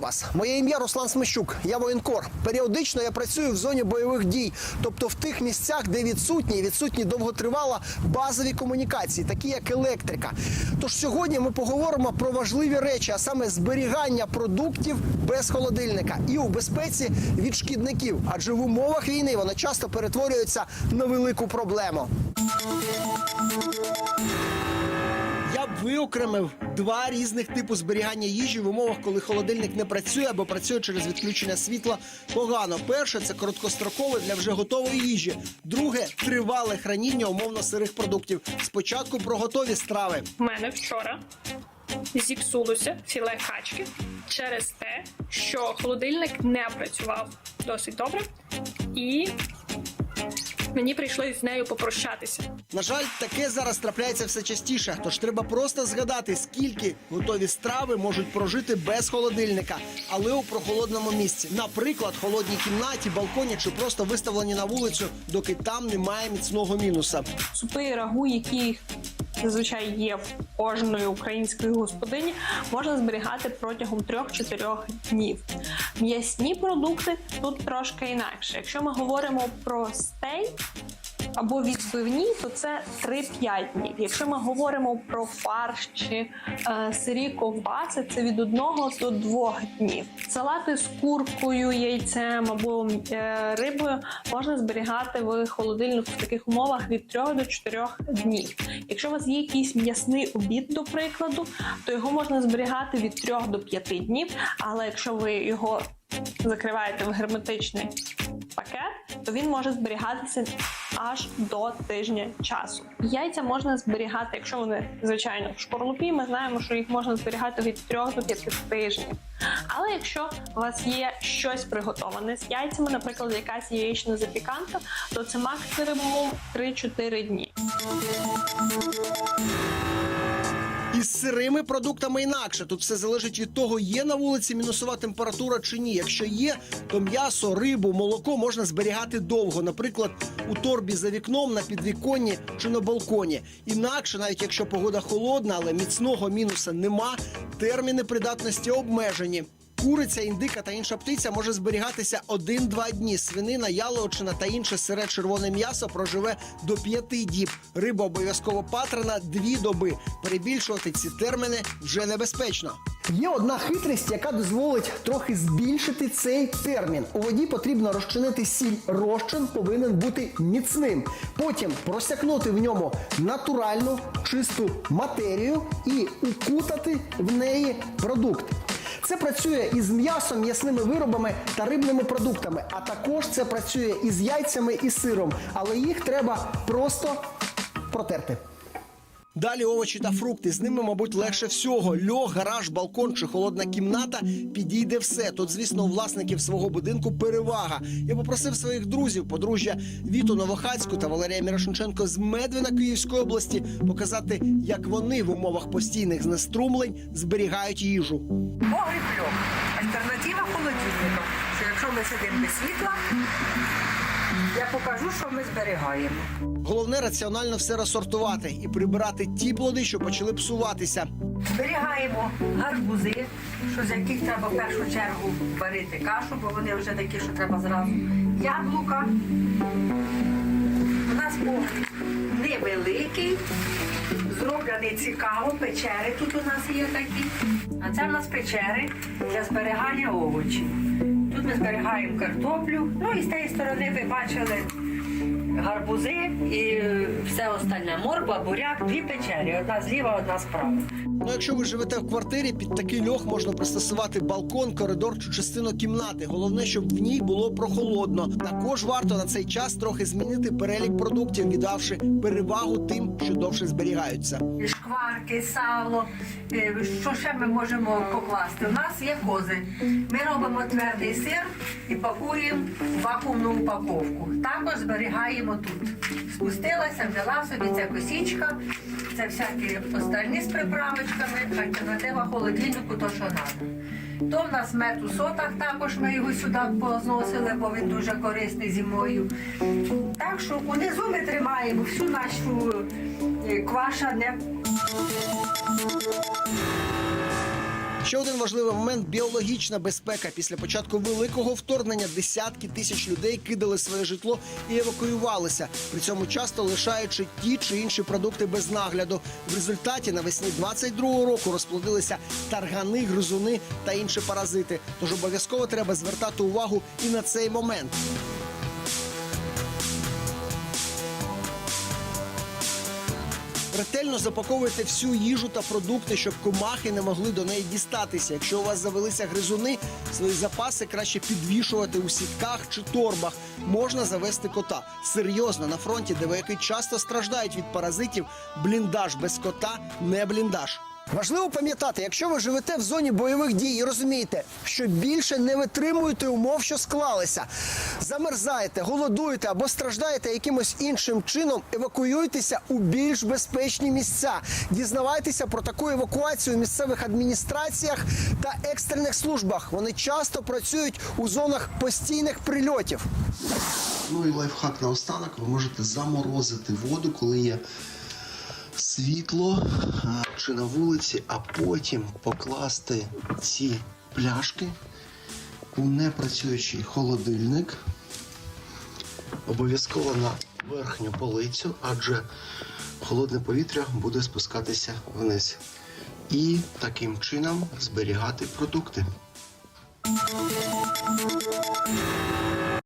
вас! Моє ім'я Руслан Смещук. Я воєнкор. Періодично я працюю в зоні бойових дій, тобто в тих місцях, де відсутні відсутні довготривала базові комунікації, такі як електрика. Тож сьогодні ми поговоримо про важливі речі, а саме зберігання продуктів без холодильника і у безпеці від шкідників. Адже в умовах війни воно часто перетворюється на велику проблему. Виокремив два різних типу зберігання їжі в умовах, коли холодильник не працює або працює через відключення світла погано. Перше це короткострокове для вже готової їжі. Друге тривале храніння умовно сирих продуктів. Спочатку про готові страви. У мене вчора зіпсулося філе качки через те, що холодильник не працював досить добре, і мені прийшлось з нею попрощатися. На жаль, таке зараз трапляється все частіше. Тож треба просто згадати, скільки готові страви можуть прожити без холодильника, але у прохолодному місці. Наприклад, холодній кімнаті, балконі чи просто виставлені на вулицю, доки там немає міцного мінуса. Супи рагу, які зазвичай є в кожної української господині, можна зберігати протягом 3-4 днів. М'ясні продукти тут трошки інакше. Якщо ми говоримо про стейк, або відбивні, то це 3-5 днів. Якщо ми говоримо про фарш чи е, сирі ковбаси, це від 1 до 2 днів. Салати з куркою, яйцем або е, рибою можна зберігати в холодильнику в таких умовах від 3 до 4 днів. Якщо у вас є якийсь м'ясний обід, до прикладу, то його можна зберігати від 3 до 5 днів. Але якщо ви його закриваєте в герметичний пакет, то він може зберігатися аж до тижня часу. Яйця можна зберігати, якщо вони звичайно в шкорлупі, ми знаємо, що їх можна зберігати від 3 до 5 тижнів. Але якщо у вас є щось приготоване з яйцями, наприклад, якась яєчна запіканка, то це максимум 3-4 дні. Із сирими продуктами інакше. Тут все залежить від того, є на вулиці мінусова температура чи ні. Якщо є, то м'ясо, рибу, молоко можна зберігати довго, наприклад, у торбі за вікном, на підвіконні чи на балконі. Інакше, навіть якщо погода холодна, але міцного мінуса нема, терміни придатності обмежені. Куриця, індика та інша птиця може зберігатися 1-2 дні. Свинина, яловичина та інше сире червоне м'ясо проживе до 5 діб. Риба обов'язково патрана 2 доби. Перебільшувати ці терміни вже небезпечно. Є одна хитрість, яка дозволить трохи збільшити цей термін. У воді потрібно розчинити сіль. Розчин повинен бути міцним. Потім просякнути в ньому натуральну чисту матерію і укутати в неї продукт. Це працює із м'ясом, м'ясними виробами та рибними продуктами. А також це працює із яйцями і сиром, але їх треба просто протерти. Далі овочі та фрукти. З ними, мабуть, легше всього. Льох, гараж, балкон чи холодна кімната підійде все. Тут, звісно, у власників свого будинку перевага. Я попросив своїх друзів, подружжя Віту Новохацьку та Валерія Мірошниченко з Медвина Київської області показати, як вони в умовах постійних знеструмлень зберігають їжу. Погріб льох. Альтернатива холодильника. Що якщо ми сидимо без світла, я покажу, що ми зберігаємо. Головне раціонально все розсортувати і прибирати ті плоди, що почали псуватися. Зберігаємо гарбузи, що з яких треба в першу чергу варити кашу, бо вони вже такі, що треба зразу. Яблука. У нас погріб невеликий, зроблений цікаво, печери тут у нас є такі. А це в нас печери для зберігання овочів. Тут ми зберігаємо картоплю. Ну і з тієї сторони ви бачили гарбузи і все остальне. Морква, буряк, дві печері. Одна зліва, одна справа. Ну, якщо ви живете в квартирі, під такий льох можна пристосувати балкон, коридор чи частину кімнати. Головне, щоб в ній було прохолодно. Також варто на цей час трохи змінити перелік продуктів, віддавши перевагу тим, що довше зберігаються. Шкварки, сало. Е, Що ще ми можемо покласти? У нас є кози. Ми робимо твердий сир і пакуємо в вакуумну упаковку. Також зберігаємо тут. Спустилася, взяла собі ця косічка, це всякі остальні з приправочками, альтернатива холодильнику, то що треба. То в нас мед у сотах, також ми його сюди позносили, бо він дуже корисний зимою. Так що унизу ми тримаємо всю нашу квашане. квашене. Ще один важливий момент біологічна безпека. Після початку великого вторгнення десятки тисяч людей кидали своє житло і евакуювалися. При цьому часто лишаючи ті чи інші продукти без нагляду. В результаті навесні 22-го року розплодилися таргани, гризуни та інші паразити. Тож обов'язково треба звертати увагу і на цей момент. Ретельно запаковуйте всю їжу та продукти, щоб комахи не могли до неї дістатися. Якщо у вас завелися гризуни, свої запаси краще підвішувати у сітках чи торбах. Можна завести кота. Серйозно на фронті, де вояки часто страждають від паразитів, бліндаж без кота не бліндаж. Важливо пам'ятати, якщо ви живете в зоні бойових дій і розумієте, що більше не витримуєте умов, що склалися, замерзаєте, голодуєте або страждаєте якимось іншим чином, евакуюйтеся у більш безпечні місця. Дізнавайтеся про таку евакуацію у місцевих адміністраціях та екстрених службах. Вони часто працюють у зонах постійних прильотів. Ну і лайфхак наостанок, ви можете заморозити воду, коли є світло чи на вулиці, а потім покласти ці пляшки у непрацюючий холодильник. Обов'язково на верхню полицю, адже холодне повітря буде спускатися вниз. І таким чином зберігати продукти.